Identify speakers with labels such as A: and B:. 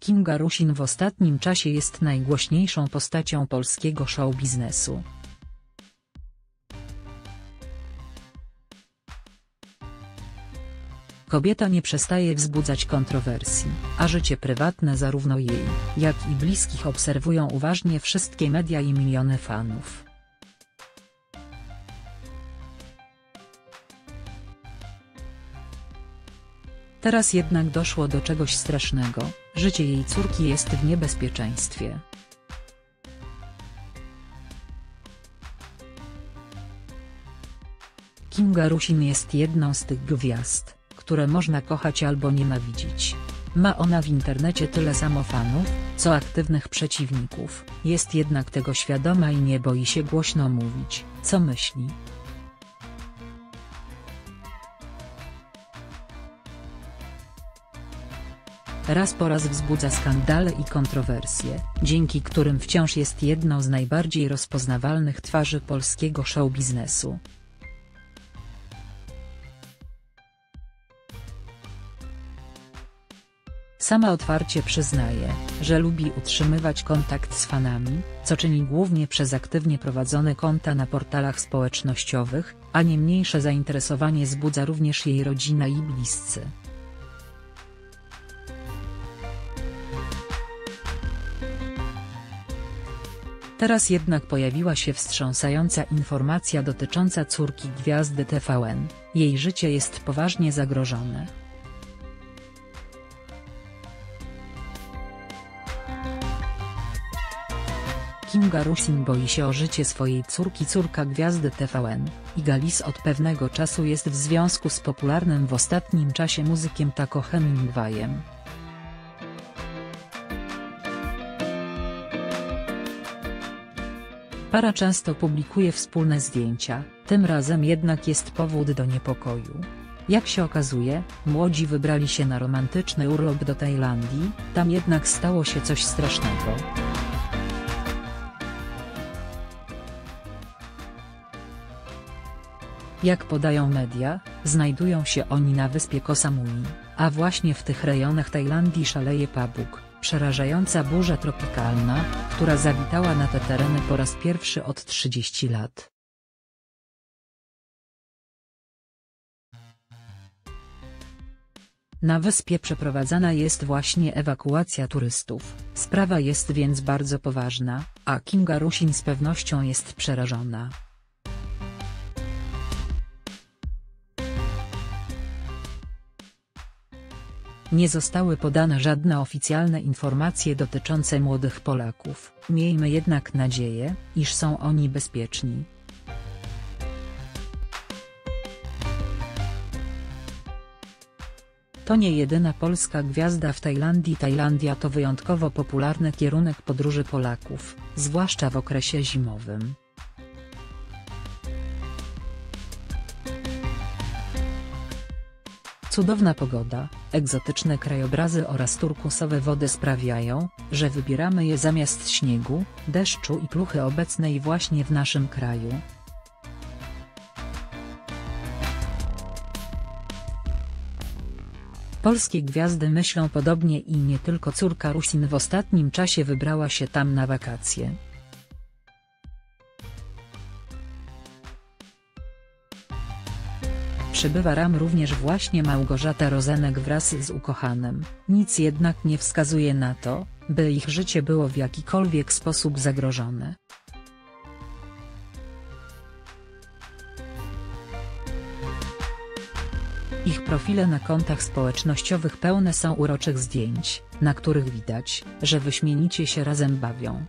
A: Kinga Rusin w ostatnim czasie jest najgłośniejszą postacią polskiego show biznesu. Kobieta nie przestaje wzbudzać kontrowersji, a życie prywatne zarówno jej, jak i bliskich obserwują uważnie wszystkie media i miliony fanów. Teraz jednak doszło do czegoś strasznego, życie jej córki jest w niebezpieczeństwie. Kinga Rusin jest jedną z tych gwiazd, które można kochać albo nienawidzić. Ma ona w internecie tyle samo fanów, co aktywnych przeciwników, jest jednak tego świadoma i nie boi się głośno mówić, co myśli. Raz po raz wzbudza skandale i kontrowersje, dzięki którym wciąż jest jedną z najbardziej rozpoznawalnych twarzy polskiego show biznesu. Sama otwarcie przyznaje, że lubi utrzymywać kontakt z fanami, co czyni głównie przez aktywnie prowadzone konta na portalach społecznościowych, a nie mniejsze zainteresowanie wzbudza również jej rodzina i bliscy. Teraz jednak pojawiła się wstrząsająca informacja dotycząca córki gwiazdy TVN, jej życie jest poważnie zagrożone. Kinga Rusin boi się o życie swojej córki córka gwiazdy TVN, Igalis od pewnego czasu jest w związku z popularnym w ostatnim czasie muzykiem Taco Hemingwayem. Para często publikuje wspólne zdjęcia, tym razem jednak jest powód do niepokoju. Jak się okazuje, młodzi wybrali się na romantyczny urlop do Tajlandii, tam jednak stało się coś strasznego. Jak podają media, znajdują się oni na wyspie Koh Samui, a właśnie w tych rejonach Tajlandii szaleje pabuk, przerażająca burza tropikalna, która zawitała na te tereny po raz pierwszy od 30 lat. Na wyspie przeprowadzana jest właśnie ewakuacja turystów, sprawa jest więc bardzo poważna, a Kinga Rusin z pewnością jest przerażona. Nie zostały podane żadne oficjalne informacje dotyczące młodych Polaków, miejmy jednak nadzieję, iż są oni bezpieczni. To nie jedyna polska gwiazda w Tajlandii Tajlandia to wyjątkowo popularny kierunek podróży Polaków, zwłaszcza w okresie zimowym. Cudowna pogoda, egzotyczne krajobrazy oraz turkusowe wody sprawiają, że wybieramy je zamiast śniegu, deszczu i pluchy obecnej właśnie w naszym kraju. Polskie gwiazdy myślą podobnie i nie tylko córka Rusin w ostatnim czasie wybrała się tam na wakacje. Przybywa ram również właśnie Małgorzata Rozenek wraz z ukochanym, nic jednak nie wskazuje na to, by ich życie było w jakikolwiek sposób zagrożone. Ich profile na kontach społecznościowych pełne są uroczych zdjęć, na których widać, że wyśmienicie się razem bawią.